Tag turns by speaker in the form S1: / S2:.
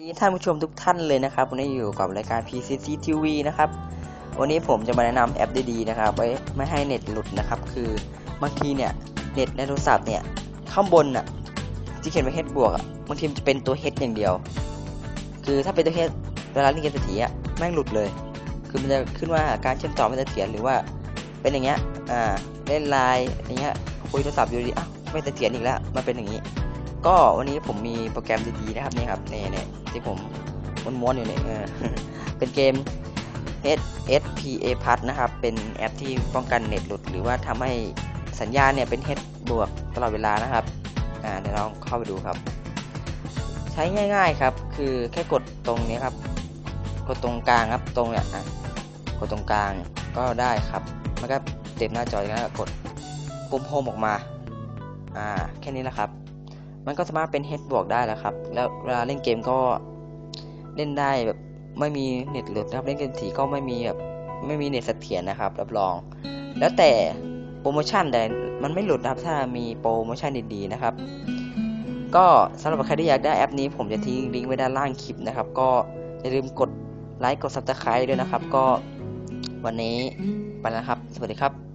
S1: นี่ท่านผู้ชมทุกท่านเลยนะครับวันนี้อยู่กับรายการ PCC TV นะครับวันนี้ผมจะมาแนะนำแอปดีๆนะครับไว้ไม่ให้เน็ตหลุดนะครับคือบางทีเนี่ยเน็ตในโทรศัพท์เนี่ยข้างบนน่ะที่เขียนว่า H บวกอะบางทีมันจะเป็นตัว H อย่างเดียว คือถ้าเป็นตัว H เวลาเล่นเกมเสถียรแม่งหลุดเลย คือมันจะขึ้นว่าการเชื่อมต่อไม่เสถียรหรือว่าเป็นอย่างเงี้ยอ่าเล่นไลน์อย่างเงี้ยคุยโทรศัพท์อยู่ดีอะไม่เสถียรอีกแล้วมันเป็นอย่างนี้ ก็วันนี้ผมมีโปรแกรมดีๆนะครับนี่ครับนี่เนี่ยที่ผมม้วนๆอยู่เนี่ยเป็นเกม S S P A Plus นะครับ เป็นแอปที่ป้องกันเน็ตหลุด หรือว่าทำให้สัญญาณเนี่ยเป็น H บวกตลอดเวลานะครับ อ่าเดี๋ยวลองเข้าไปดูครับ ใช้ง่ายๆครับ คือแค่กดตรงนี้ครับ กดตรงกลางครับ ตรงเนี่ยกดตรงกลางก็ได้ครับ มันก็เต็มหน้าจออย่างนั้นก็กดปุ่มโฮมออกมา อ่า แค่นี้แหละครับ มันก็สามารถเป็น H บวกได้แล้วครับ แล้วเวลาเล่นเกมก็เล่นได้แบบไม่มีเน็ตหลุดนะครับ เล่นเกมถีก็ไม่มีแบบไม่มีเน็ตเสถียรนะครับ รับรอง แล้วแต่โปรโมชั่นแต่มันไม่หลุดนะครับ ถ้ามีโปรโมชั่นดีๆนะครับ ก็สำหรับใครที่อยากได้แอปนี้ ผมจะทิ้งลิงก์ไว้ด้านล่างคลิปนะครับ ก็อย่าลืมกดไลค์กด subscribe ด้วยนะครับ ก็วันนี้ไปแล้วครับ สวัสดีครับ